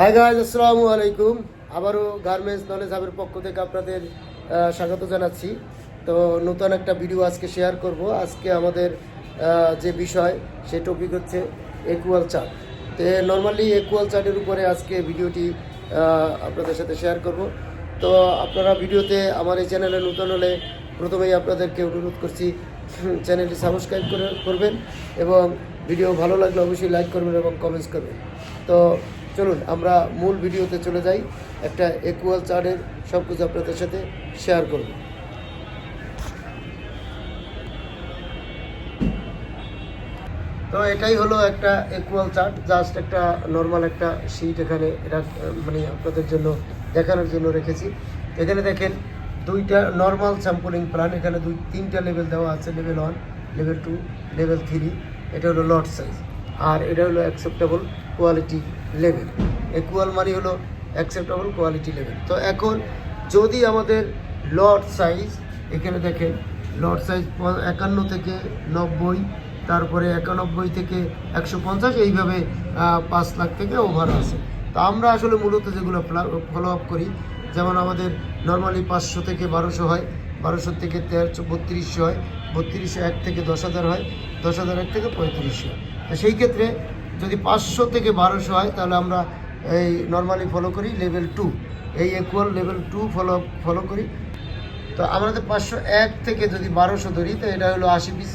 Hi guys আসসালামু আলাইকুম আবারও গার্মেন্টস নলেজ হাবের পক্ষ থেকে আপনাদের স্বাগত জানাচ্ছি। তো নতুন একটা ভিডিও আজকে শেয়ার করব। আজকে আমাদের যে বিষয়, সে টপিক হচ্ছে একুয়াল চার্ট তো নর্মালি একুয়াল চার্টের উপরে আজকে ভিডিওটি আপনাদের সাথে শেয়ার করব। তো আপনারা ভিডিওতে আমার এই চ্যানেলে নতুন হলে প্রথমেই আপনাদেরকে অনুরোধ করছি চ্যানেলটি সাবস্ক্রাইব করে, করবেন এবং ভিডিও ভালো লাগলে অবশ্যই লাইক করবেন এবং কমেন্টস করবেন। তো চলুন, আমরা মূল ভিডিওতে চলে যাই। একটা একুয়াল চার্টের সব কিছু আপনাদের সাথে শেয়ার করব। তো এটাই হলো একটা একুয়াল চার্ট জাস্ট একটা নর্মাল একটা শিট এখানে মানে আপনাদের জন্য দেখানোর জন্য রেখেছি। এখানে দেখেন, দুইটা নর্মাল স্যাম্পলিং প্ল্যান এখানে দুই, তিনটা লেভেল দেওয়া আছে level one level two level three এটা হলো লট সাইজ আর এটা হলো অ্যাকসেপ্টেবল কোয়ালিটি লেভেল একুয়াল মানে হলো অ্যাকসেপ্টেবল কোয়ালিটি লেভেল তো এখন যদি আমাদের লট সাইজ এখানে দেখেন লট সাইজ একান্ন থেকে নব্বই, তারপরে একানব্বই থেকে একশো পঞ্চাশ, এইভাবে পাঁচ লাখ থেকে ওভার আছে। তো আমরা আসলে মূলত যেগুলো ফলো আপ করি, যেমন আমাদের নর্মালি পাঁচশো থেকে বারোশো হয়, বারোশো থেকে তেরোশো বত্রিশশো হয় বত্রিশশো এক থেকে দশ হাজার হয়, দশ হাজার এক থেকে পঁয়ত্রিশশো হয়। তো সেই ক্ষেত্রে যদি পাঁচশো থেকে বারোশো হয়, তাহলে আমরা এই নর্মালি ফলো করি লেভেল টু এই equal level two follow follow করি। তো আমাদের পাঁচশো এক থেকে যদি বারোশো ধরি, তো এটা হলো আশি পিস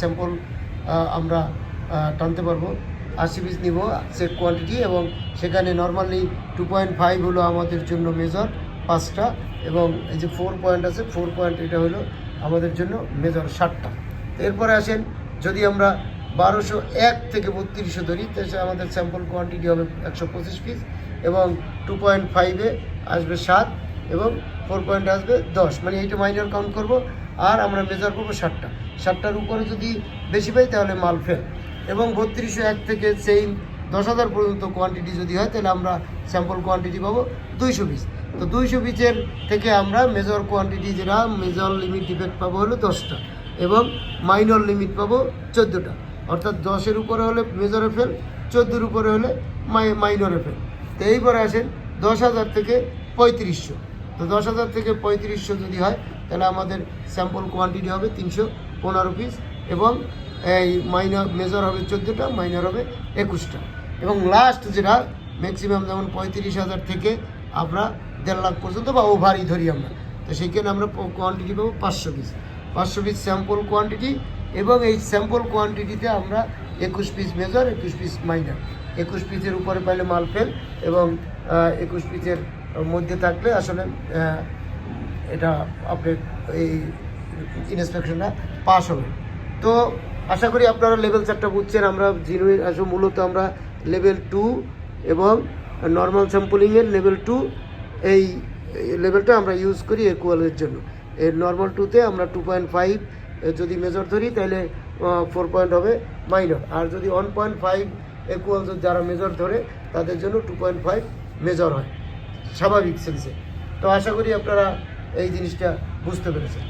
স্যাম্পল আমরা টানতে পারব। আশি পিস নিব সেট কোয়ান্টিটি এবং সেখানে নর্মালি টু পয়েন্ট ফাইভ হলো আমাদের জন্য মেজর পাঁচটা। এবং এই যে ফোর পয়েন্ট আছে ফোর পয়েন্ট এটা হলো আমাদের জন্য মেজর ষাটটা এরপরে আসেন, যদি আমরা বারোশো এক থেকে বত্রিশশো ধরি তাহলে আমাদের স্যাম্পল কোয়ান্টিটি হবে একশো পঁচিশ পিস এবং টু পয়েন্ট ফাইভে আসবে সাত এবং ফোর পয়েন্ট আসবে দশ। মানে এইটা মাইনর কাউন্ট করব, আর আমরা মেজার করব ষাটটা। ষাটটার উপরে যদি বেশি পাই তাহলে মাল ফেল এবং বত্রিশশো এক থেকে সেই দশ হাজার পর্যন্ত কোয়ান্টিটি যদি হয়, তাহলে আমরা স্যাম্পল কোয়ান্টিটি পাবো দুইশো পিস তো দুইশো পিসের থেকে আমরা মেজর কোয়ান্টিটি যেটা মেজর লিমিট ডিফেক্ট পাবো হলো দশটা এবং মাইনর লিমিট পাবো চোদ্দোটা। অর্থাৎ দশের উপরে হলে মেজরে ফেল, চোদ্দোর উপরে হলে মাই মাইনরে ফেল। তো এইবারে আসেন দশ হাজার থেকে পঁয়ত্রিশশো। তো দশ হাজার থেকে পঁয়ত্রিশশো যদি হয়, তাহলে আমাদের স্যাম্পল কোয়ান্টিটি হবে তিনশো পনেরো পিস এবং এই মাইনর মেজর হবে চোদ্দোটা মাইনর হবে একুশটা। এবং লাস্ট যেটা ম্যাক্সিমাম যেমন পঁয়ত্রিশ হাজার থেকে আমরা দেড় লাখ পর্যন্ত বা ওভারই ধরি আমরা। তো সেইখানে আমরা কোয়ান্টিটি পাবো পাঁচশো পিস পাঁচশো পিস স্যাম্পল কোয়ান্টিটি এবং এই স্যাম্পল কোয়ান্টিটিতে আমরা একুশ পিস মেজর একুশ পিস মাইনার একুশ পিসের উপরে পাইলে মাল ফেল এবং একুশ পিসের মধ্যে থাকলে আসলে এটা আপনার এই ইন্সপেকশনটা পাস হবে। তো আশা করি আপনারা লেভেল চারটা বুঝছেন। আমরা জিনুইন আসলে মূলত আমরা লেভেল টু এবং নর্মাল স্যাম্পলিংয়ের লেভেল টু এই লেভেলটা আমরা ইউজ করি একুয়ালের জন্য। এর নর্মাল টুতে আমরা টু পয়েন্ট ফাইভ যদি মেজর ধরি, তাহলে ফোর পয়েন্ট হবে মাইনর আর যদি ওয়ান পয়েন্ট ফাইভ একুয়াল যারা মেজর ধরে, তাদের জন্য টু পয়েন্ট ফাইভ মেজর হয়। স্বাভাবিক সেন্সে তো আশা করি আপনারা এই জিনিসটা বুঝতে পেরেছেন।